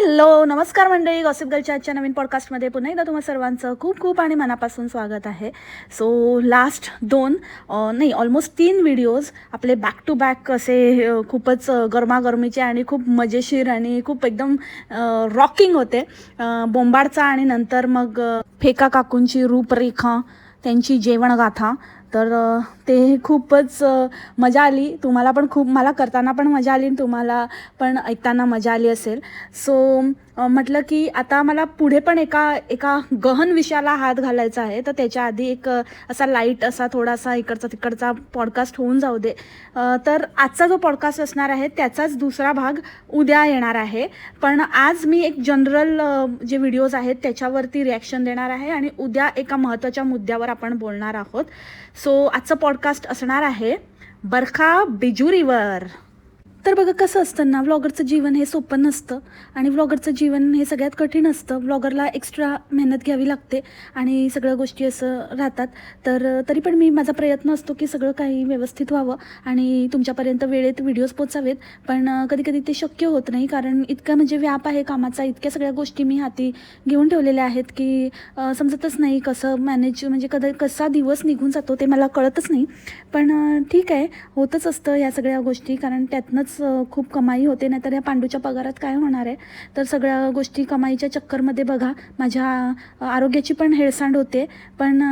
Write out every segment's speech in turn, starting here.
Hello नमस्कार मंडळी. Gossip गर्लच्या आजच्या नवीन पॉडकास्टमध्ये पुन्हा एकदा तुम्हा सर्वांचं खूप खूप आणि मनापासून स्वागत आहे. सो लास्ट दोन नाही ऑलमोस्ट तीन व्हिडिओज आपले बॅक टू बॅक असे खूपच गरमागरमीचे आणि खूप मजेशीर आणि खूप एकदम रॉकिंग होते. बोंबाडचा आणि नंतर मग फेका काकूंची रूपरेखा त्यांची जेवणगाथा. तर ते खूपच मजा आली. तुम्हाला पण खूप मला करताना पण मजा आली आणि तुम्हाला पण ऐकताना मजा आली असेल. सो म्हटलं की आता मला पुढे पण एका एका गहन विषयाला हात घालायचा आहे. तर त्याच्या आधी एक असा लाइट असा थोडासा इकडचा तिकडचा पॉडकास्ट होऊन जाऊ दे. तर आजचा जो पॉडकास्ट असणार आहे त्याचाच दुसरा भाग उद्या येणार आहे. पण आज मी एक जनरल जे व्हिडिओज आहेत त्याच्यावरती रिॲक्शन देणार आहे आणि उद्या एका महत्त्वाच्या मुद्द्यावर आपण बोलणार आहोत. सो आजचं पॉडकास्ट असणार आहे बरखा बिजुरीवर. तर बघा कसं असतं ना व्लॉगरचं जीवन हे सोपं नसतं आणि व्लॉगरचं जीवन हे सगळ्यात कठीण असतं. व्लॉगरला एक्स्ट्रा मेहनत घ्यावी लागते आणि सगळ्या गोष्टी असं राहतात. तर तरी पण मी माझा प्रयत्न असतो की सगळं काही व्यवस्थित व्हावं आणि तुमच्यापर्यंत वेळेत व्हिडिओज पोचावेत. पण कधीकधी कधी कधी ते शक्य होत नाही कारण इतका म्हणजे व्याप आहे कामाचा इतक्या सगळ्या गोष्टी मी हाती घेऊन ठेवलेल्या आहेत की समजतच नाही कसं मॅनेज म्हणजे कधी कसा दिवस निघून जातो ते मला कळतच नाही. पण ठीक आहे होतच असतं या सगळ्या गोष्टी कारण त्यातनंच अ, खूप कमाई होते नाहीतर ह्या पांडूच्या पगारात काय होणार आहे? तर सगळ्या गोष्टी कमाईच्या चक्करमध्ये बघा. माझ्या आरोग्याची पण हेळसांड होते पण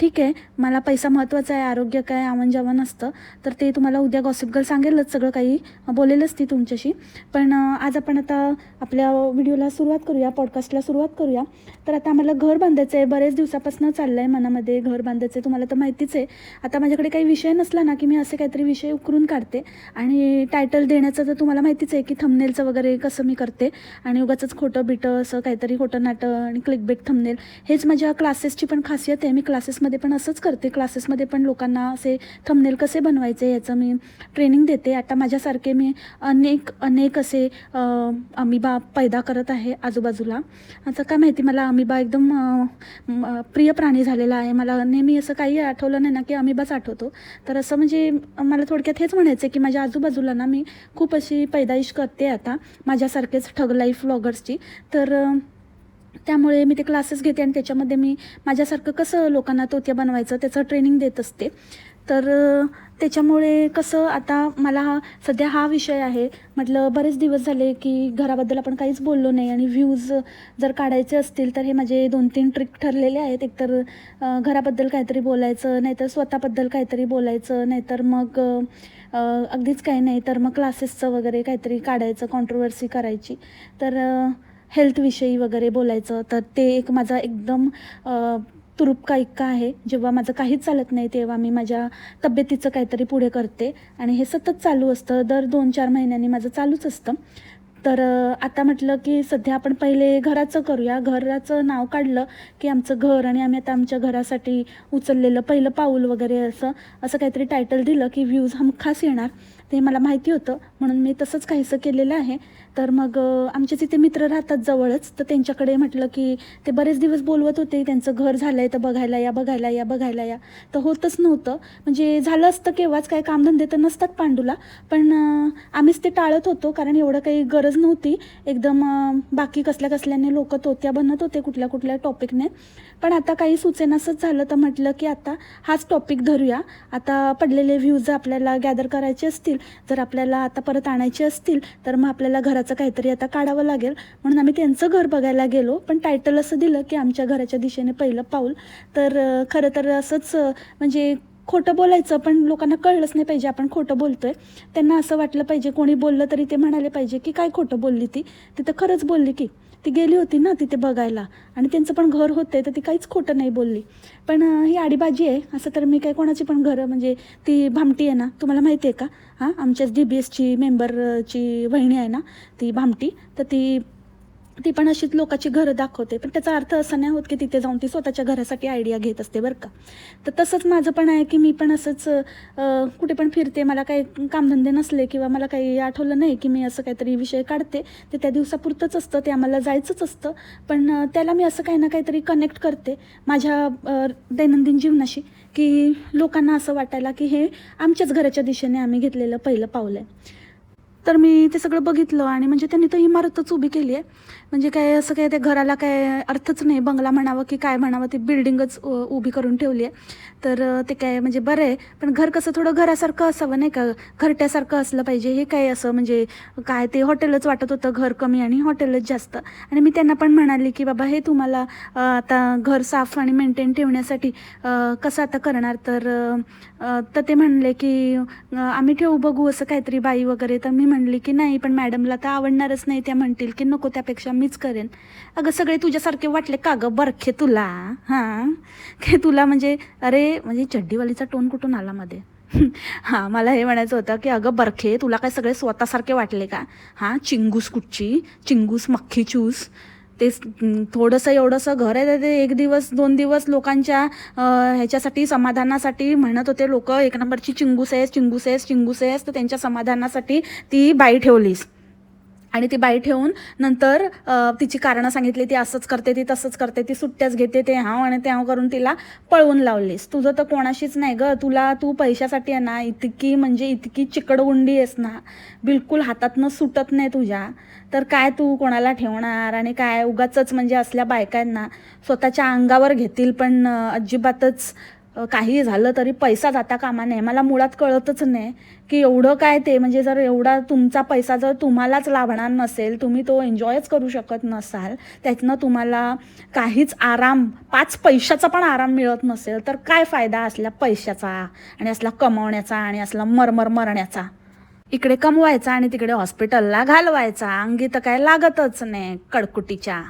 ठीक आहे. मला पैसा महत्त्वाचा आहे आरोग्य काय आवन जावं असतं. तर ते तुम्हाला उद्या गॉसिप गर्ल सांगेलच सगळं काही बोलेलच ती तुमच्याशी. पण आज आपण आता आपल्या व्हिडिओला सुरुवात करूया पॉडकास्टला सुरुवात करूया. तर आता आम्हाला घर बांधायचं आहे बरेच दिवसापासून चाललं आहे मनामध्ये घर बांधायचं आहे तुम्हाला तर माहितीच आहे. आता माझ्याकडे काही विषय नसला ना की मी असे काहीतरी विषय उकरून काढते. आणि टायटल देण्याचं तर तुम्हाला माहितीच आहे की थंबनेलचं वगैरे कसं मी करते. आणि उगाचंच खोटं बिटं असं काहीतरी खोटं नाटं आणि क्लिकबेट थंबनेल हेच माझ्या क्लासेसची पण खासियत आहे. मी क्लास क्लासेसमध्ये पण असंच करते. क्लासेसमध्ये पण लोकांना असे थंबनेल कसे बनवायचे याचं मी ट्रेनिंग देते. आता माझ्यासारखे मी अनेक अनेक असे अमिबा पैदा करत आहे आजूबाजूला. आता काय माहिती मला अमिबा एकदम प्रिय प्राणी झालेला आहे. मला नेहमी असं काही आठवलं नाही ना की अमिबाच आठवतो. तर असं म्हणजे मला थोडक्यात हेच म्हणायचं आहे की माझ्या आजूबाजूला ना मी खूप अशी पैदाईश करते आता माझ्यासारखेच ठग लाईफ व्लॉगर्सची तर त्यामुळे मी ते क्लासेस घेते आणि त्याच्यामध्ये मी माझ्यासारखं कसं लोकांना तोत्या बनवायचं त्याचं ट्रेनिंग देत असते. तर त्याच्यामुळे कसं आता मला हा सध्या हा विषय आहे. म्हटलं बरेच दिवस झाले की घराबद्दल आपण काहीच बोललो नाही आणि व्ह्यूज जर काढायचे असतील तर हे माझे दोन तीन ट्रिक ठरलेले आहेत. एकतर घराबद्दल काहीतरी बोलायचं नाहीतर स्वतःबद्दल काहीतरी बोलायचं नाहीतर मग अगदीच काही नाही तर मग क्लासेसचं वगैरे काहीतरी काढायचं कॉन्ट्रोवर्सी करायची. तर हेल्थविषयी वगैरे बोलायचं तर ते एक माझा एकदम तुरुप तुरुपका इक्का आहे. जेव्हा माझं काहीच चालत नाही तेव्हा मी माझ्या तब्येतीचं काहीतरी पुढे करते. आणि हे सतत चालू असतं. दर दोन चार महिन्यांनी माझं चालूच असतं. तर आता म्हटलं की सध्या आपण पहिले घराचं करूया. घराचं नाव काढलं की आमचं घर आणि आम्ही आता आमच्या घरासाठी उचललेलं पहिलं पाऊल वगैरे असं असं काहीतरी टायटल दिलं की व्ह्यूज हमखास येणार. ते मला माहिती होतं. म्हणून मी तसंच काहीसं केलेलं आहे. तर मग आमचे तिथे मित्र राहतात जवळच. तर त्यांच्याकडे म्हटलं की ते बरेच दिवस बोलवत होते. त्यांचं घर झालं आहे तर बघायला या बघायला या बघायला या. तर होतच नव्हतं. म्हणजे झालं असतं केव्हाच. काय कामधंदे तर नसतात पांडूला. पण आम्हीच ते टाळत होतो. कारण एवढं काही गरज नव्हती. एकदम बाकी कसल्या कसल्याने लोक तोत्या बनत होते कुठल्या कुठल्या टॉपिकने. पण आता काही सुचेनासंच झालं तर म्हटलं की आता हाच टॉपिक धरूया. आता पडलेले व्ह्यूज आपल्याला गॅदर करायचे असतील जर आपल्याला आता परत आणायचे असतील तर मग आपल्याला घराचं काहीतरी आता काढावं लागेल. म्हणून आम्ही त्यांचं घर बघायला गेलो पण टायटल असं दिलं की आमच्या घराच्या दिशेने पहिलं पाऊल. तर खरं तर असंच म्हणजे खोटं बोलायचं पण लोकांना कळलंच नाही पाहिजे आपण खोटं बोलतोय. त्यांना असं वाटलं पाहिजे कोणी बोललं तरी ते म्हणाले पाहिजे की काय खोटं बोलली ती? ती तर खरंच बोलली की. ती गेली होती ना तिथे बघायला. आणि त्यांचं पण घर होते तर ती काहीच खोटं नाही बोलली. पण ही आडीबाजी आहे असं तर मी काय कोणाची पण घरं म्हणजे ती भामटी आहे ना तुम्हाला माहिती आहे का? हां आमच्याच डी बी एसची मेंबरची वहिणी आहे ना ती भामटी तर ती ती पण अशीच लोकांची घरं दाखवते. पण त्याचा अर्थ असा नाही होत की तिथे जाऊन ती स्वतःच्या घरासाठी आयडिया घेत असते बरं का. तर तसंच माझं पण आहे की मी पण असंच कुठे पण फिरते मला काही कामधंदे नसले किंवा मला काही आठवलं नाही की मी असं काहीतरी विषय काढते ते त्या दिवसापुरतंच असतं ते आम्हाला जायचंच असतं. पण त्याला मी असं काही ना काहीतरी कनेक्ट करते माझ्या दैनंदिन जीवनाशी की लोकांना असं वाटायला की हे आमच्याच घराच्या दिशेने आम्ही घेतलेलं पहिलं पाऊल आहे. तर मी ते सगळं बघितलं आणि म्हणजे त्यांनी तर इमारतच उभी केली आहे. म्हणजे काय असं काय त्या घराला काय अर्थच नाही. बंगला म्हणावं की काय म्हणावं ती बिल्डिंगच उ- उभी करून ठेवली आहे तर ते काय म्हणजे बरं आहे. पण घर कसं थोडं घरासारखं असावं नाही का? घरट्यासारखं असलं पाहिजे. हे काय असं म्हणजे काय ते हॉटेलच वाटत होतं घर कमी आणि हॉटेलच जास्त. आणि मी त्यांना पण म्हणाले की बाबा हे तुम्हाला आता घर साफ आणि मेंटेन ठेवण्यासाठी कसं आता करणार? तर तर ते म्हणले की आम्ही ठेवू बघू असं काहीतरी बाई वगैरे. तर मी म्हणली की नाही पण मॅडमला तर आवडणारच नाही. त्या म्हणतील की नको त्यापेक्षा मीच करेन. अगं सगळे तुझ्यासारखे वाटले का गं? बरखे तुला हां? की तुला म्हणजे अरे म्हणजे चड्डीवालीचा टोन कुठून आला मध्ये? हां मला हे म्हणायचं होतं की अगं बरखे तुला काय सगळे स्वतःसारखे वाटले का? हां चिंगूस कुठची? चिंगूस मख्खी चूस? ते थोडंसं एवढंसं घर आहे ते एक दिवस दोन दिवस लोकांच्या ह्याच्यासाठी समाधानासाठी म्हणत होते लोक एक नंबरची चिंगूस आहेस चिंगूस आहेस चिंगूस आहेस तर त्यांच्या समाधानासाठी ती बाई ठेवलीस. आणि ती बाई ठेवून नंतर तिची कारणं सांगितली ती असंच करते ती तसंच करते ती सुट्ट्याच घेते ते हाव आणि ते हाव करून तिला पळवून लावलीस. तुझं तर कोणाशीच नाही ग. तुला तू पैशासाठी आहे ना इतकी म्हणजे इतकी चिकडगुंडी आहेस ना बिलकुल हातातनं सुटत नाही तुझ्या. तर काय तू कोणाला ठेवणार? आणि काय उगाच म्हणजे असल्या बायकांना स्वतःच्या अंगावर घेतील पण अजिबातच काही झालं तरी पैसा जाता कामा नये. मला मुळात कळतच नाही की एवढं काय ते. म्हणजे जर एवढा तुमचा पैसा जर तुम्हालाच लाभणार नसेल तुम्ही तो एन्जॉयच करू शकत नसाल त्यातनं तुम्हाला काहीच आराम पाच पैशाचा पण आराम मिळत नसेल तर काय फायदा असल्या पैशाचा आणि असला कमवण्याचा आणि असला मरमर मरण्याचा? इकडे कमवायचा आणि तिकडे हॉस्पिटलला घालवायचा. अंगी तर काय लागतच नाही कडकुटीच्या.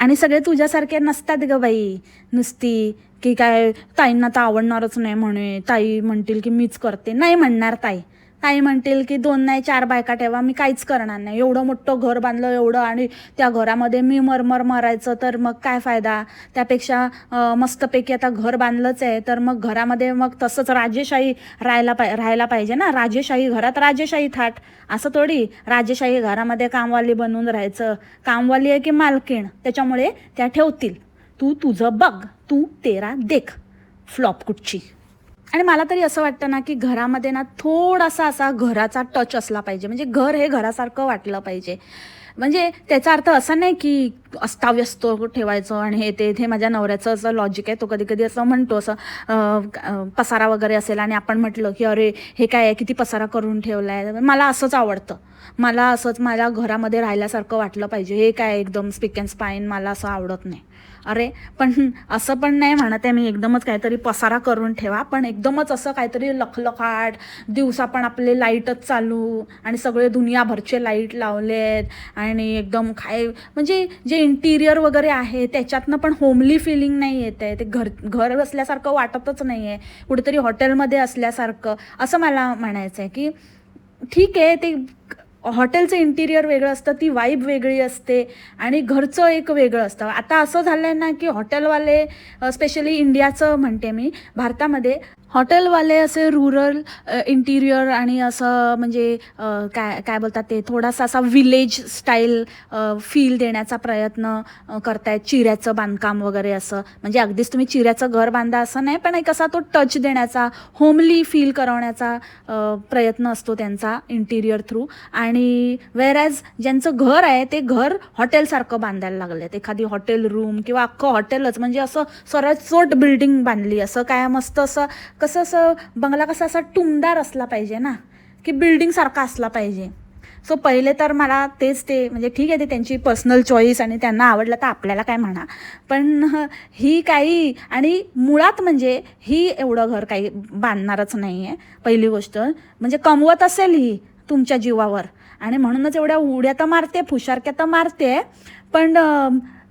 आणि सगळे तुझ्यासारखे नसतात ग बाई. नुसती की काय ताईंना तर आवडणारच नाही म्हणे. ताई म्हणतील की मीच करते. नाही म्हणणार ताई. ताई म्हणतील की दोन नाही चार बायका ठेवा मी काहीच करणार नाही. एवढं मोठं घर बांधलं एवढं आणि त्या घरामध्ये मी मरमर मरायचं तर मग काय फायदा? त्यापेक्षा मस्तपैकी आता घर बांधलंच आहे तर मग घरामध्ये मग तसंच राजेशाही राहायला पाय राहायला पाहिजे ना? राजेशाही घरात राजेशाही थाट. असं थोडी राजेशाही घरामध्ये कामवाली बनवून राहायचं. कामवाली आहे की मालकीण? त्याच्यामुळे त्या ठेवतील. तू तुझं बघ तू तेरा देख फ्लॉप कुठची. आणि मला तरी असं वाटतं ना की घरामध्ये ना थोडासा असा घराचा टच असला पाहिजे. म्हणजे घर हे घरासारखं वाटलं पाहिजे. म्हणजे त्याचा अर्थ असा नाही की अस्ताव्यस्त ठेवायचं आणि हे ते हे माझ्या नवऱ्याचं असं लॉजिक आहे. तो कधी कधी असं म्हणतो असं पसारा वगैरे असेल आणि आपण म्हटलं की अरे हे काय आहे? किती पसारा करून ठेवला आहे मला असंच आवडतं. मला असंच माझ्या घरामध्ये राहिल्यासारखं वाटलं पाहिजे. हे काय एकदम स्पिक अँड स्पाईन मला असं आवडत नाही. अरे पण असं पण नाही म्हणत आहे मी एकदमच काहीतरी पसारा करून ठेवा. पण एकदमच असं काहीतरी लखलखाट दिवसा पण आपले लाईटच चालू आणि सगळे दुनियाभरचे लाइट लावलेत आणि एकदम काय म्हणजे जे इंटिरियर वगैरे आहे त्याच्यातनं पण होमली फिलिंग नाही येत आहे. ते घर घर असल्यासारखं वाटतच नाही आहे. कुठेतरी हॉटेलमध्ये असल्यासारखं. असं मला म्हणायचं आहे की ठीक आहे ते हॉटेलचं इंटिरियर वेगळं असतं ती वाईब वेगळी असते आणि घरचं एक वेगळं असतं. आता असं झालं आहे ना की हॉटेलवाले स्पेशली इंडियाचं म्हणते मी भारतामध्ये हॉटेलवाले असे रुरल इंटिरियर आणि असं म्हणजे काय काय बोलतात ते थोडासा असा विलेज स्टाईल फील देण्याचा प्रयत्न करतायत चिऱ्याचं बांधकाम वगैरे असं. म्हणजे अगदीच तुम्ही चिऱ्याचं घर बांधा असं नाही पण एक असा तो टच देण्याचा होमली फील करवण्याचा प्रयत्न असतो त्यांचा इंटिरियर थ्रू आणि वेरॅज ज्यांचं घर आहे ते घर हॉटेलसारखं बांधायला लागलेत. एखादी हॉटेल रूम किंवा अख्खं हॉटेलच म्हणजे असं सरचोट बिल्डिंग बांधली असं काय मस्त असं कसं असं बंगला कसा असा टुमदार असला पाहिजे ना की बिल्डिंगसारखा असला पाहिजे. सो पहिले तर मला तेच ते म्हणजे ठीक आहे ते त्यांची पर्सनल चॉईस आणि त्यांना आवडलं तर आपल्याला काय म्हणा. पण ही काही आणि मुळात म्हणजे ही एवढं घर काही बांधणारच नाही आहे पहिली गोष्ट. म्हणजे कमवत असेल ही तुमच्या जीवावर. आणि म्हणूनच एवढ्या उड्या तर मारते फुशारक्या तर मारते पण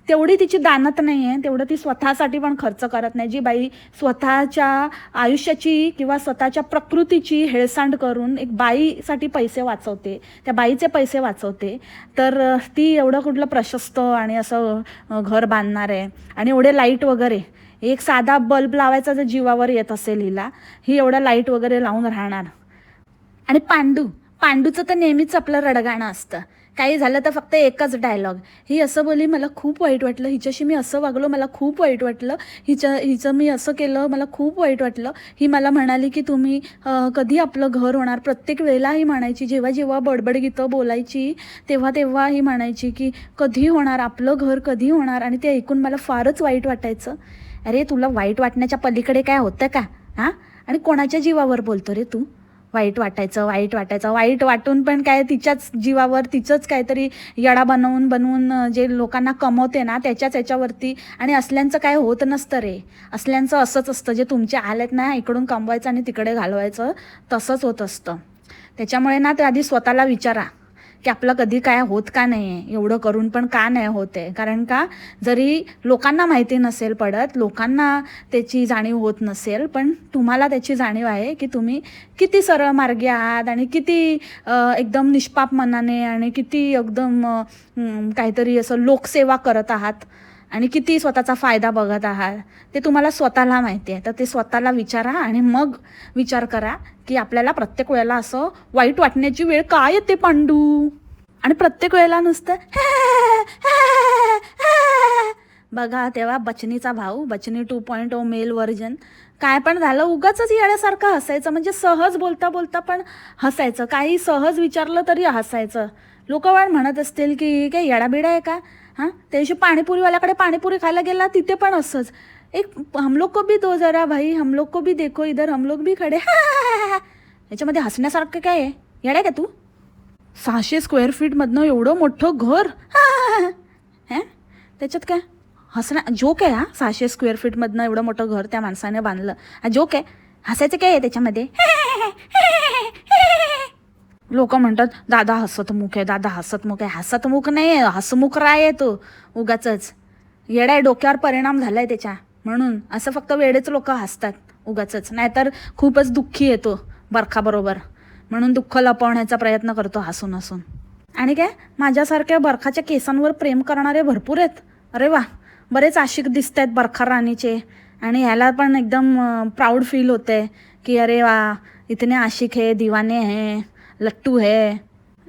तेवढी तिची दानत नाही आहे तेवढं ती स्वतःसाठी पण खर्च करत नाही. जी बाई स्वतःच्या आयुष्याची किंवा स्वतःच्या प्रकृतीची हेळसांड करून एक बाईसाठी पैसे वाचवते त्या बाईचे पैसे वाचवते तर ती एवढं कुठलं प्रशस्त आणि असं घर बांधणार आहे. आणि एवढे लाइट वगैरे एक साधा बल्ब लावायचा जर जीवावर येत असेल हिला ही एवढं लाइट वगैरे लावून राहणार. आणि पांडू पांडूचं तर नेहमीच आपलं रडगाणं असतं. काही झालं तर फक्त एकच डायलॉग ही असं बोली मला खूप वाईट वाटलं. हिच्याशी मी असं वागलो मला खूप वाईट वाटलं. हिच्या हिचं मी असं केलं मला खूप वाईट वाटलं. ही मला म्हणाली की तुम्ही कधी आपलं घर होणार? प्रत्येक वेळेला ही म्हणायची. जेव्हा जेव्हा बडबड गीतं बोलायची तेव्हा तेव्हा ही म्हणायची की कधी होणार? आपलं घर कधी होणार? आणि ते ऐकून मला फारच वाईट वाटायचं. अरे तुला वाईट वाटण्याच्या पलीकडे काय होतं का? हां? आणि कोणाच्या जीवावर बोलतो रे तू? वाईट वाटायचं वाईट वाटायचं. वाईट वाटून पण काय तिच्याच जीवावर तिचंच काहीतरी यडा बनवून बनवून जे लोकांना कमवते ना त्याच्याच याच्यावरती आणि असल्यांचं काय होत नसतं रे. असल्यांचं असंच असतं जे तुमचे आलेत ना इकडून कमवायचं आणि तिकडे घालवायचं तसंच होत असतं. त्याच्यामुळे ना ते आधी स्वतःला विचारा. की आपलं कधी काय होत का नाही आहे एवढं करून पण का नाही होत. आहे कारण का जरी लोकांना माहिती नसेल पडत लोकांना त्याची जाणीव होत नसेल पण तुम्हाला त्याची जाणीव आहे की तुम्ही किती सरळ मार्गी आहात आणि किती एकदम निष्पाप मनाने आणि किती एकदम काहीतरी असं लोकसेवा करत आहात. आणि किती स्वतःचा फायदा बघत आहात ते तुम्हाला स्वतःला माहिती आहे. तर ते स्वतःला विचारा आणि मग विचार करा की आपल्याला प्रत्येक वेळेला असं वाईट वाटण्याची वेळ काय येते पांडू? आणि प्रत्येक वेळेला नुसतं बघा तेव्हा बचनीचा भाऊ Bachni two point o male version काय पण झालं उगाच येण्यासारखं हसायचं. म्हणजे सहज बोलता बोलता पण हसायचं. काही सहज विचारलं तरी हसायचं. लोक वाढ म्हणत असतील की काय येडाबिडा आहे का? हां त्या दिवशी पाणीपुरीवाल्याकडे पाणीपुरी खायला गेला तिथे पण असंच एक हम लोग को भी दो जरा भाई हम लोग को भी देखो इधर हम लोग भी खडे याच्यामध्ये हसण्यासारखं काय आहे येडा का तू सहाशे स्क्वेअर फीटमधनं एवढं मोठं घर हे त्याच्यात काय हसण्या जोक आहे हा सहाशे स्क्वेअर फीटमधनं एवढं मोठं घर त्या माणसाने बांधलं हा जोक आहे हसायचं काय आहे त्याच्यामध्ये लोक म्हणतात दादा हसतमुख आहे दादा हसतमुख आहे. हसतमुख नाही आहे हसमुख राय आहे तो उगाच येड्या आहे डोक्यावर परिणाम झाला आहे त्याच्या. म्हणून असं फक्त वेडेच लोक हसतात उगाच नाहीतर खूपच दुःखी येतो बरखाबरोबर. म्हणून दुःख लपवण्याचा प्रयत्न करतो हसून हसून. आणि काय? माझ्यासारख्या बरखाच्या केसांवर प्रेम करणारे भरपूर आहेत. अरे वा! बरेच आशिक दिसत आहेत बरखा राणीचे. आणि ह्याला पण एकदम प्राऊड फील होते की अरे वा इतने आशिक हे दिवाने हे लट्टू है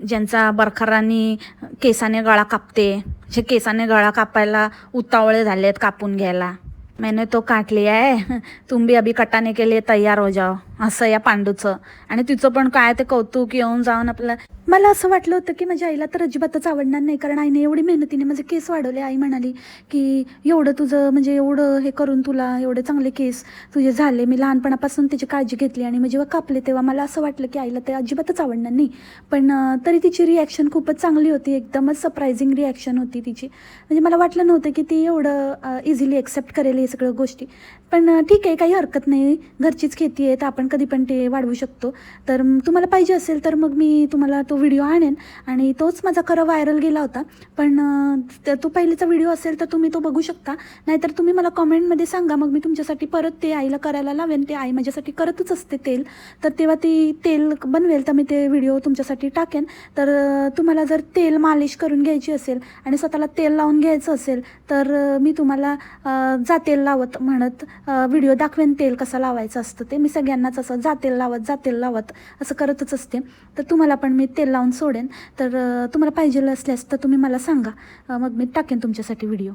ज्यांचा बरखरांनी केसाने गळा कापते. जे केसाने गळा कापायला उतावळे झालेत कापून घ्यायला. मैंने तो काट लिया है. तुम भी अभी कटाने के लिए तयार हो जाओ. असं या पांडूचं. आणि तिचं पण काय ते कौतुक येऊन जाऊन आपल्याला मला असं वाटलं होतं की माझ्या आईला तर अजिबातच आवडणार नाही कारण आईने एवढी मेहनतीने माझे केस वाढवले. आई म्हणाली की एवढं तुझं म्हणजे एवढं हे करून तुला एवढे चांगले केस तुझे झाले. मी लहानपणापासून त्याची काळजी घेतली आणि मग जेव्हा कापले तेव्हा मला असं वाटलं की आईला ते अजिबातच आवडणार नाही. पण तरी तिची रिॲक्शन खूपच चांगली होती. एकदमच सरप्रायझिंग रिॲक्शन होती तिची. म्हणजे मला वाटलं नव्हतं की ती एवढं इझिली एक्सेप्ट करेल हे सगळं गोष्टी. पण ठीक आहे काही हरकत नाही. घरचीच खेती आहे तर आपण कधी पण ते वाढवू शकतो. तर तुम्हाला पाहिजे असेल तर मग मी तुम्हाला तो व्हिडिओ आणेन. आणि तोच माझा खरं व्हायरल गेला होता. पण तो पहिलेचा व्हिडिओ असेल तर तुम्ही तो बघू शकता. नाहीतर तुम्ही मला कॉमेंटमध्ये सांगा. मग मी तुमच्यासाठी परत ते आईला करायला लावेन. ते आई माझ्यासाठी करतच असते तेल. तर तेव्हा ती तेल बनवेल तर मी ते व्हिडिओ तुमच्यासाठी टाकेन. तर तुम्हाला जर तेल मालिश करून घ्यायची असेल आणि स्वतःला तेल लावून घ्यायचं असेल तर मी तुम्हाला जा तेल लावत म्हणत व्हिडिओ दाखवेन तेल कसं लावायचं असतं ते. मी सगळ्यांनाच असं जा तेल लावत जा तेल लावत असं करतच असते. तर तुम्हाला पण मी तेल लावून सोडेन. तर तुम्हाला पाहिजे असल्यास तर तुम्ही मला सांगा. मग मी टाकेन तुमच्यासाठी व्हिडिओ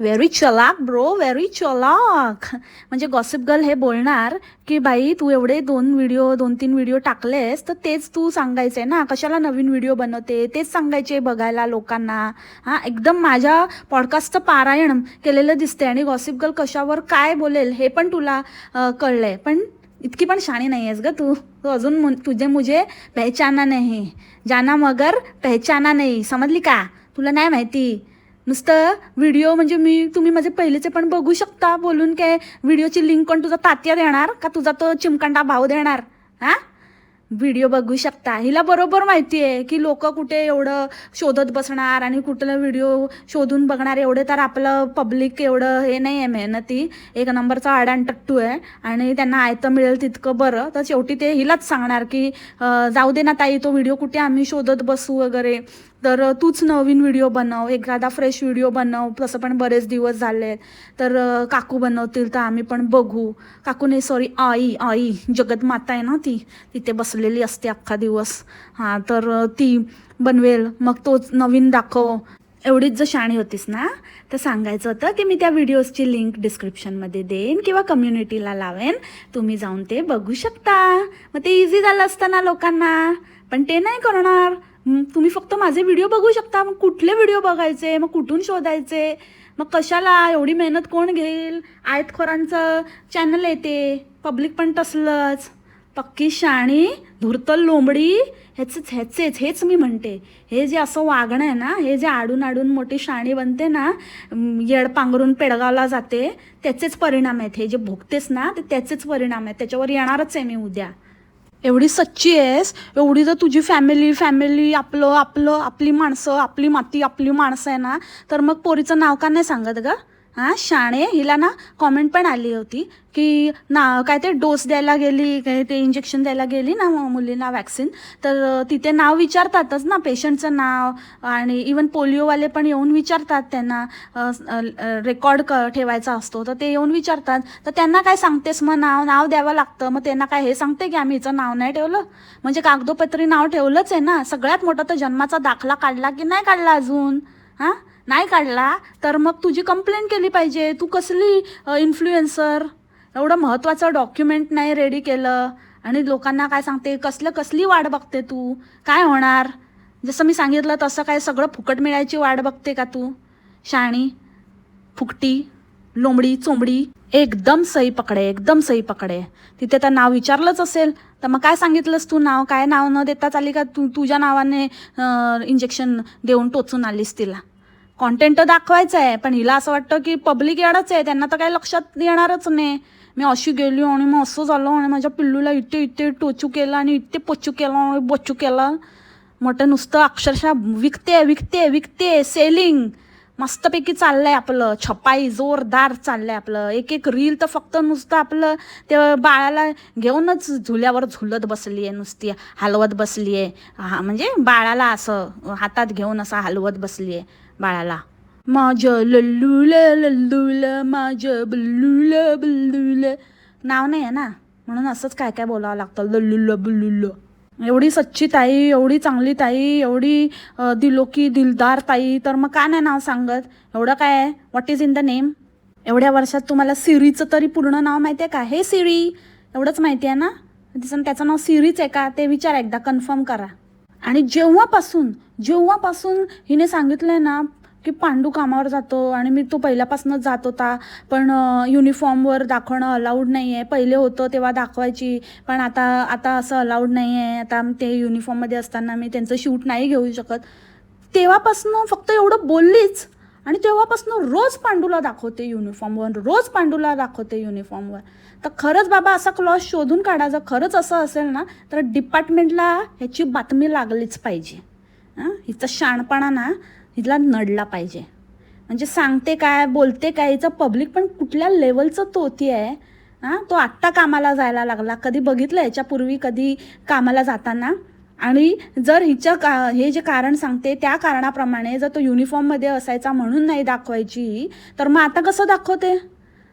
व्हेरी चलाक ब्रो व्हेरी चलाक म्हणजे गॉसिप गर्ल हे बोलणार की बाई तू एवढे दोन व्हिडिओ दोन तीन व्हिडिओ टाकलेस तर तेच तू सांगायचे ना. कशाला नवीन व्हिडिओ बनवते? तेच सांगायचे बघायला लोकांना. हां एकदम माझ्या पॉडकास्टचं पारायण केलेलं दिसते आणि गॉसिप गर्ल कशावर काय बोलेल हे पण तुला अं, कळलंय. पण इतकी पण शाणी नाही आहेस ग तू. तू अजून मु- तुझे मुझे पहचाना नाही. जाना मगर पहचाना नाही. समजली का? तुला नाही माहिती. नुसतं व्हिडिओ म्हणजे मी तुम्ही माझे पहिलेचे पण बघू शकता. बोलून काय व्हिडिओची लिंक कोण तुझा तात्या देणार का तुझा तो चिमकांडा भाव देणार? हां? व्हिडिओ बघू शकता. हिला बरोबर माहिती आहे की लोक कुठे एवढं शोधत बसणार आणि कुठलं व्हिडिओ शोधून बघणार एवढे तर आपलं पब्लिक एवढं हे नाही आहे मेहनती. एक नंबरचा आडान आहे आणि त्यांना आयतं मिळेल तितकं बरं. तर शेवटी ते हिलाच सांगणार की जाऊ दे ना ताई तो व्हिडिओ कुठे आम्ही शोधत बसू वगैरे. तर तूच नवीन व्हिडिओ बनव एखादा फ्रेश व्हिडिओ बनव. तसं पण बरेच दिवस झाले तर काकू बनवतील तर आम्ही पण बघू. काकू नाही सॉरी आई आई जगत माता आहे ना ती. तिथे बसलेली असते अख्खा दिवस. हां तर ती बनवेल. मग तोच नवीन दाखव. एवढीच जर शाणी होतीस ना तर सांगायचं होतं की मी त्या व्हिडिओजची लिंक डिस्क्रिप्शनमध्ये देईन किंवा कम्युनिटीला लावेन. तुम्ही जाऊन ते बघू शकता. मग ते इझी झालं असतं ना लोकांना. पण ते नाही करणार. तुम्ही फक्त माझे व्हिडिओ बघू शकता. मग कुठले व्हिडिओ बघायचे? मग कुठून शोधायचे? मग कशाला एवढी मेहनत कोण घेईल? आयतखोरांचं चॅनल येते पब्लिक पण तसलंच. पक्की शाणी धुरतल लोंबडी ह्याचेच ह्याचेच. हेच मी म्हणते. हे जे असं वागणं आहे ना हे जे आडून आडून मोठी शाणी बनते ना येड पांघरून पेडगावला जाते त्याचेच परिणाम आहेत. हे जे भोगतेस ना ते त्याचेच परिणाम आहेत. त्याच्यावर येणारच आहे मी उद्या. एवढी सच्ची आहेस एवढी जर तुझी फॅमिली फॅमिली आपलं आपलं आपली माणसं आपली माती आपली माणसं आहे ना तर मग पोरीचं नाव का नाही सांगत ग? हां शाणे हिला ना कॉमेंट पण आली होती की ना काय ते डोस द्यायला गेली काय ते इंजेक्शन द्यायला गेली ना मुलींना वॅक्सिन तर तिथे नाव विचारतातच ना पेशंटचं नाव आणि इवन पोलिओवाले पण येऊन विचारतात त्यांना रेकॉर्ड क ठेवायचा असतो. तर ते येऊन विचारतात. तर त्यांना काय सांगतेस? मग नाव नाव द्यावं लागतं. मग त्यांना काय हे सांगते की आम्ही हिचं नाव नाही ठेवलं? म्हणजे कागदोपत्री नाव ठेवलंच आहे ना. सगळ्यात मोठं तर जन्माचा दाखला काढला की नाही काढला अजून? हां? नाही काढला तर मग तुझी कंप्लेंट केली पाहिजे. तू कसली इन्फ्लुएन्सर एवढं महत्त्वाचं डॉक्युमेंट नाही रेडी केलं. आणि लोकांना काय सांगते? कसलं कसली वाट बघते तू? काय होणार? जसं मी सांगितलं तसं काय सगळं फुकट मिळायची वाट बघते का तू? शाणी फुकटी लोंबडी चोंबडी एकदम सही पकडे एकदम सही पकडे. तिथे तर नाव विचारलंच असेल. तर मग काय सांगितलंस तू नाव? काय नाव न देताच आली का तू? तुझ्या नावाने इंजेक्शन देऊन टोचून आलीस तिला. कॉन्टेंट तर दाखवायचं आहे पण हिला असं वाटतं की पब्लिक येणारच आहे त्यांना तर काही लक्षात येणारच नाही. मी अशी गेली आणि मग असं झालं आणि माझ्या पिल्लूला इथे इथे टोचू केलं आणि इथे पोचू केलं आणि बोचू केलं. मोठं नुसतं अक्षरशः विकते विकते विकते सेलिंग मस्तपैकी चाललंय आपलं छपाई जोरदार चाललंय आपलं. एक एक रील तर फक्त नुसतं आपलं ते बाळाला घेऊनच झुल्यावर झुलत बसली आहे नुसती हलवत बसली आहे हा म्हणजे बाळाला असं हातात घेऊन असं हलवत बसली आहे बाळाला. माझं लल्लूल लल्लूल माझं बल्लूल बल्लूल नाव नाही आहे ना? म्हणून असंच काय काय बोलावं लागतं. लल्लुल बुल्लुल एवढी सच्ची ताई एवढी चांगली ताई एवढी दिलो दिलोकी दिलदार ताई तर मग का नाही नाव सांगत? एवढं काय आहे? What is in the name एवढ्या वर्षात तुम्हाला सिरीचं तरी पूर्ण नाव माहिती आहे का? हे सिरी. एवढंच माहिती आहे ना? तिचं त्याचं नाव सिरीच आहे का? ते विचार एकदा. कन्फर्म करा. आणि जेव्हापासून जेव्हापासून हिने सांगितलं आहे ना की पांडू कामावर जातो आणि मी तो पहिल्यापासूनच जात होता पण युनिफॉर्मवर दाखवणं अलाउड नाही आहे पहिले होतं तेव्हा दाखवायची पण आता आता असं अलाउड नाही आहे आता ते युनिफॉर्ममध्ये असताना मी त्यांचं शूट नाही घेऊ शकत. तेव्हापासनं फक्त एवढं बोललीच. आणि तेव्हापासून रोज पांडूला दाखवते युनिफॉर्मवर रोज पांडूला दाखवते युनिफॉर्मवर तर खरंच बाबा असा क्लॉज शोधून काढा. जर खरंच असं असेल ना तर डिपार्टमेंटला ह्याची बातमी लागलीच पाहिजे. हां? हिचा शाणपणा ना हिला नडला पाहिजे. म्हणजे सांगते काय बोलते काय हिचं पब्लिक पण कुठल्या लेवलचं तोती आहे. हां? तो आत्ता कामाला जायला लागला. कधी बघितलं याच्यापूर्वी कधी कामाला जाताना? आणि जर हिच्या का हे जे कारण सांगते त्या कारणाप्रमाणे जर तो युनिफॉर्ममध्ये असायचा म्हणून नाही दाखवायची तर मग आता कसं दाखवते?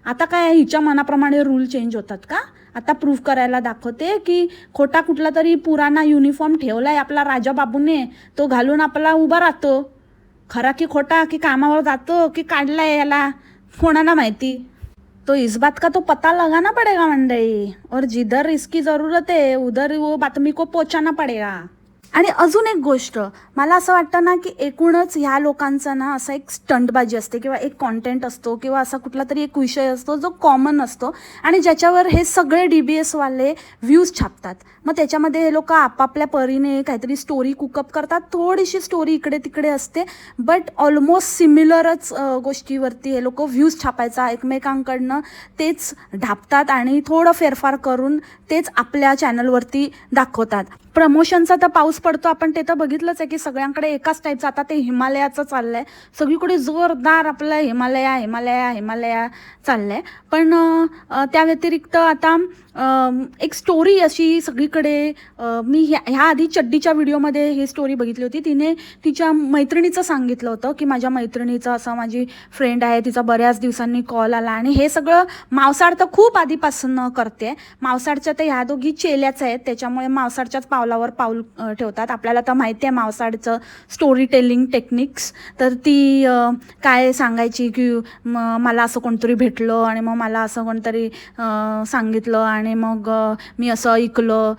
आता काय हिच्या मनाप्रमाणे रूल चेंज होतात का? आता प्रूफ करायला दाखवते की खोटा कुठला तरी पुराणा युनिफॉर्म ठेवलाय आपला राजा बाबूने तो घालून आपला उभा राहतो. खरा की खोटा की कामावर जातो की काढलाय याला कोणाला माहिती? तो इस बात का तो पता लगाना पड़ेगा मंडई। और जिधर इसकी जरूरत है उधर वो बातमी को पहुंचाना पडेगा। आणि अजून एक गोष्ट मला असं वाटतं ना की एकूणच ह्या लोकांचा ना असा एक स्टंटबाजी असते किंवा एक कॉन्टेंट असतो किंवा असा कुठला तरी एक विषय असतो जो कॉमन असतो आणि ज्याच्यावर हे सगळे डी बी एसवाले व्ह्यूज छापतात. मग त्याच्यामध्ये हे लोक आपापल्या परीने काहीतरी स्टोरी कुकअप करतात थोडीशी स्टोरी इकडे तिकडे असते बट ऑलमोस्ट सिमिलरच गोष्टीवरती हे लोक व्ह्यूज छापायचा एकमेकांकडनं तेच ढापतात आणि थोडं फेरफार करून तेच आपल्या चॅनलवरती दाखवतात. प्रमोशनचा तर पाऊस पडतो. आपण ते तर बघितलंच आहे की सगळ्यांकडे एकाच टाईपचं आता ते हिमालयाचं चाललं आहे सगळीकडे जोरदार आपलं हिमालया हिमालया हिमालया चाललं आहे पण त्या व्यतिरिक्त आता एक स्टोरी अशी सगळीकडे मी ह्या ह्या आधी चड्डीच्या व्हिडिओमध्ये ही स्टोरी बघितली होती. तिने तिच्या मैत्रिणीचं सांगितलं होतं की माझ्या मैत्रिणीचं असं माझी फ्रेंड आहे तिचा बऱ्याच दिवसांनी कॉल आला आणि हे सगळं मावसाड तर खूप आधीपासून करते. मावसाडच्या तर ह्या दोघी चेल्याच आहेत त्याच्यामुळे मावसाडच्याच पावलावर पाऊल ठेवतात. आपल्याला तर माहिती आहे मावसाडचं स्टोरी टेलिंग टेक्निक्स तर ती काय सांगायची की मला असं कोणतरी भेटलं आणि मग मला असं कोणतरी सांगितलं आणि मग मी असं ऐकलं.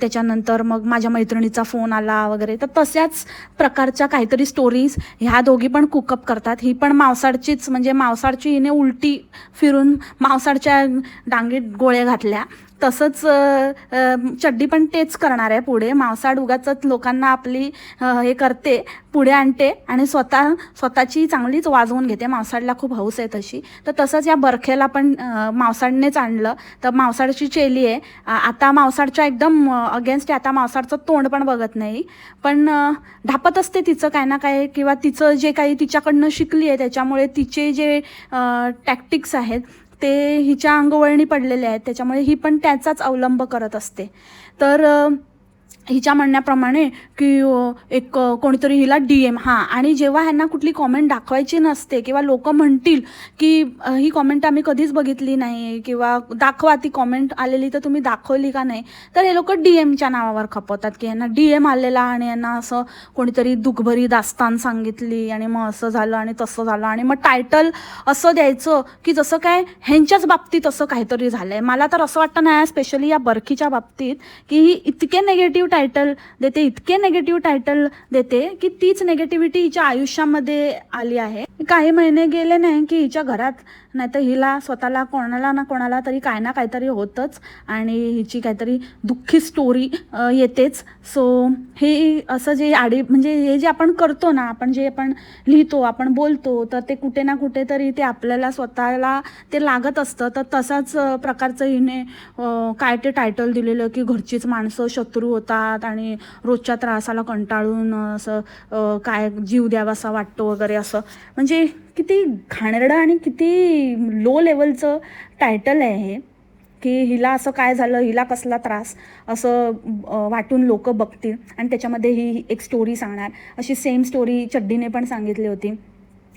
त्याच्यानंतर मग माझ्या मैत्रिणीचा फोन आला वगैरे. तर तशाच प्रकारच्या काहीतरी स्टोरीज ह्या दोघी पण कुकअप करतात. ही पण मावसाडचीच म्हणजे मावसाडची हिने उलटी फिरून मावसाडच्या डांगीत गोळ्या घातल्या. तसंच चड्डी पण तेच करणार आहे पुढे. मावसाड उगाच लोकांना आपली हे करते पुढे आणते आणि स्वतः स्वतःची चांगलीच वाजवून घेते. मावसाडला खूप हौस आहे तशी. तर तसंच या बरखेला पण अ, मावसाडनेच आणलं. तर मावसाडची चेली आहे. आता मावसाडच्या एकदम अगेन्स्ट आहे. आता मावसाडचं तोंड पण बघत नाही. पण ढापत असते तिचं काय ना काय किंवा तिचं जे काही तिच्याकडनं शिकली आहे त्याच्यामुळे तिचे जे टॅक्टिक्स आहेत ते हिच्या अंगवळणी पडलेले आहेत त्याच्यामुळे ही पण त्याचाच अवलंब करत असते. तर हिच्या म्हणण्याप्रमाणे की एक कोणीतरी हिला डी एम हां आणि जेव्हा ह्यांना कुठली कॉमेंट दाखवायची नसते किंवा लोक म्हणतील की ही कॉमेंट आम्ही कधीच बघितली नाही किंवा दाखवा ती कॉमेंट आलेली तर तुम्ही दाखवली का नाही तर हे लोक डी एमच्या नावावर खपवतात की यांना डी एम आलेला आणि यांना असं कोणीतरी दुखभरी दास्तान सांगितली आणि मग असं झालं आणि तसं झालं आणि मग टायटल असं द्यायचं की जसं काय ह्यांच्याच बाबतीत असं काहीतरी झालं आहे मला तर असं वाटतं नाही स्पेशली या बरखीच्या बाबतीत की ही इतके नेगेटिव्ह टायटल देते इतके नेगेटिव्ह टायटल देते की तीच नेगेटिव्हिटी हिच्या आयुष्यामध्ये आली आहे. काही महिने गेले नाही की हिच्या घरात नाही तर हिला स्वतःला कोणाला ना कोणाला तरी काय ना काहीतरी होतंच आणि हिची काहीतरी दुःखी स्टोरी येतेच. सो हे असं जे आडी म्हणजे हे जे आपण करतो ना आपण जे आपण लिहितो आपण बोलतो तर ते कुठे ना कुठेतरी ते आपल्याला स्वतःला ते लागत असतं. तर तसाच प्रकारचं हिने काय ते टायटल दिलेलं की घरचीच माणसं शत्रू होतात आणि रोजच्या त्रासाला कंटाळून असं काय जीव द्यावासा वाटतो वगैरे असं. म्हणजे म्हणजे किती घाणेरडं आणि किती लो लेवलचं टायटल आहे हे की हिला असं काय झालं हिला कसला त्रास असं वाटून लोक बघतील आणि त्याच्यामध्ये ही एक स्टोरी सांगणार. अशी सेम स्टोरी चड्डीने पण सांगितली होती.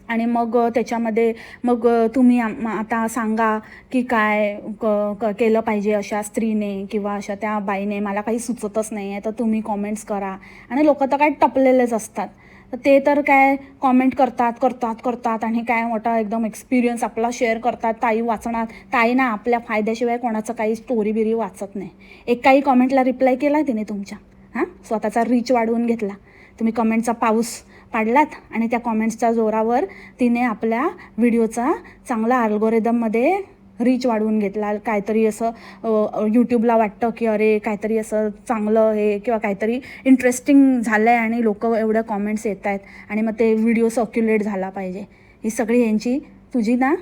आणि मग त्याच्यामध्ये मग तुम्ही आम- आता सांगा की काय क- क- केलं पाहिजे अशा स्त्रीने किंवा अशा त्या बाईने मला काही सुचतच नाही आहे तर तुम्ही कॉमेंट्स करा. आणि लोक तर काय टपलेलेच असतात. तर ते तर काय कॉमेंट करतात करतात करतात आणि काय मोठा एकदम एक्सपिरियन्स आपला शेअर करतात. ताई वाचणार. ताई ना आपल्या फायद्याशिवाय कोणाचं काही स्टोरी बिरी वाचत नाही. एक काही कॉमेंटला रिप्लाय केला तिने तुमच्या. हां? स्वतःचा रीच वाढवून घेतला. तुम्ही कमेंटचा पाऊस पाडलात आणि त्या कॉमेंट्सच्या जोरावर तिने आपल्या व्हिडिओचा चांगला अल्गोरिदममध्ये रीच वाढवून घेतला काहीतरी असं यूट्यूबला वाटतं की अरे काहीतरी असं चांगलं हे किंवा काहीतरी इंटरेस्टिंग झालं आहे आणि लोक एवढ्या कॉमेंट्स येत आहेत आणि मग ते व्हिडिओ सर्क्युलेट झाला पाहिजे. ही सगळी यांची तुझी ना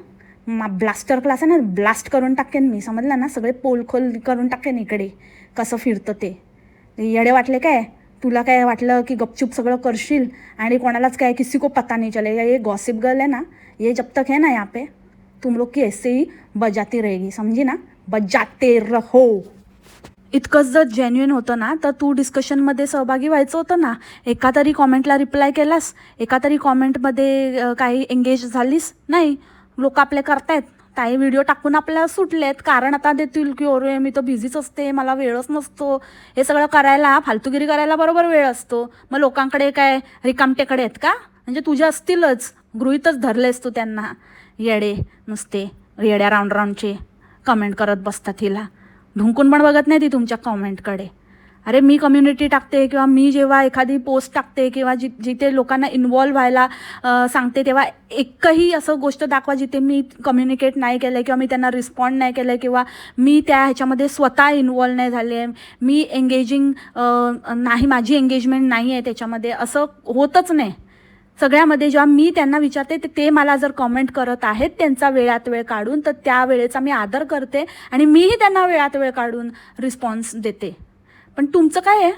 मा ब्लास्टर क्लास आहे ना ब्लास्ट करून टाकेन मी. समजलं ना? सगळे पोलखोल करून टाकेन इकडे. कसं फिरतं ते. येडे वाटले काय? तुला काय वाटलं की गपचूप सगळं करशील? आणि कोणालाच काय किसी को पता नाही चलेगा. ये गॉसिप गर्ल आहे ना? ये जब तक है ना यहाँ पे? तुम लोग की ऐसे ही बजाती रहेगी समझे ना? बजाते रहो। इतकंच जर जेन्युइन होतं ना तर तू डिस्कशनमध्ये सहभागी व्हायचं होतं ना? एका तरी कॉमेंटला रिप्लाय केलास? एका तरी कॉमेंटमध्ये काही एंगेज झालीस? नाही. लोक आपले करतायत. काही व्हिडिओ टाकून आपल्याला सुटलेत. कारण आता देतील की अरे मी तर बिझीच असते. मला वेळच नसतो. हे सगळं करायला फालतुगिरी करायला बरोबर वेळ असतो. मग लोकांकडे काय रिकामटेकडे आहेत का? म्हणजे तुझ्या असतीलच. गृहीतच धरलेस तू त्यांना. येडे नुसते येड्या राऊंड राऊंडचे कमेंट करत बसतात हिला. ढुंकून पण बघत नाही ती तुमच्या कॉमेंटकडे अरे मी कम्युनिटी टाकते किंवा मी जेव्हा एखादी पोस्ट टाकते किंवा जि जिथे लोकांना इन्वॉल्व्ह व्हायला सांगते तेव्हा एकही असं गोष्ट दाखवा जिथे मी कम्युनिकेट नाही केलं किंवा मी त्यांना रिस्पॉन्ड नाही केलं किंवा मी त्या ह्याच्यामध्ये स्वतः इन्वॉल्व नाही झाले. मी एंगेजिंग नाही माझी एंगेजमेंट नाही आहे त्याच्यामध्ये. असं होतच नाही. सगळ्यामध्ये जेव्हा मी त्यांना विचारते ते ते मला जर कॉमेंट करत आहेत त्यांचा वेळात वेळ काढून तर त्या वेळेचा मी आदर करते आणि मीही त्यांना वेळात वेळ काढून रिस्पॉन्स देते. पण तुमचं काय आहे?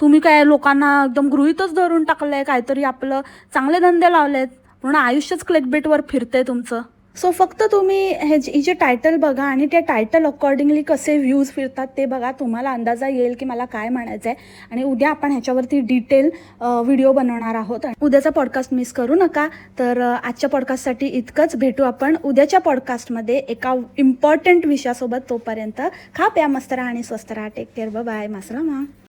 तुम्ही काय लोकांना एकदम गृहितच धरून टाकलं आहे काहीतरी आपलं चांगले धंदे लावले आहेत पूर्ण आयुष्यच क्लिकबेटवर फिरते तुमचं? सो फक्त तुम्ही हे जे ही जे टायटल बघा आणि त्या टायटल अकॉर्डिंगली कसे व्ह्यूज फिरतात ते बघा. तुम्हाला अंदाजा येईल की मला काय म्हणायचं आहे आणि उद्या आपण ह्याच्यावरती डिटेल व्हिडिओ बनवणार आहोत. आणि उद्याचा पॉडकास्ट मिस करू नका. तर आजच्या पॉडकास्टसाठी इतकंच. भेटू आपण उद्याच्या पॉडकास्टमध्ये एका इम्पॉर्टंट विषयासोबत तोपर्यंत. खा प्या मस्त राहा आणि स्वस्त राहा. Take care bye मासरामा.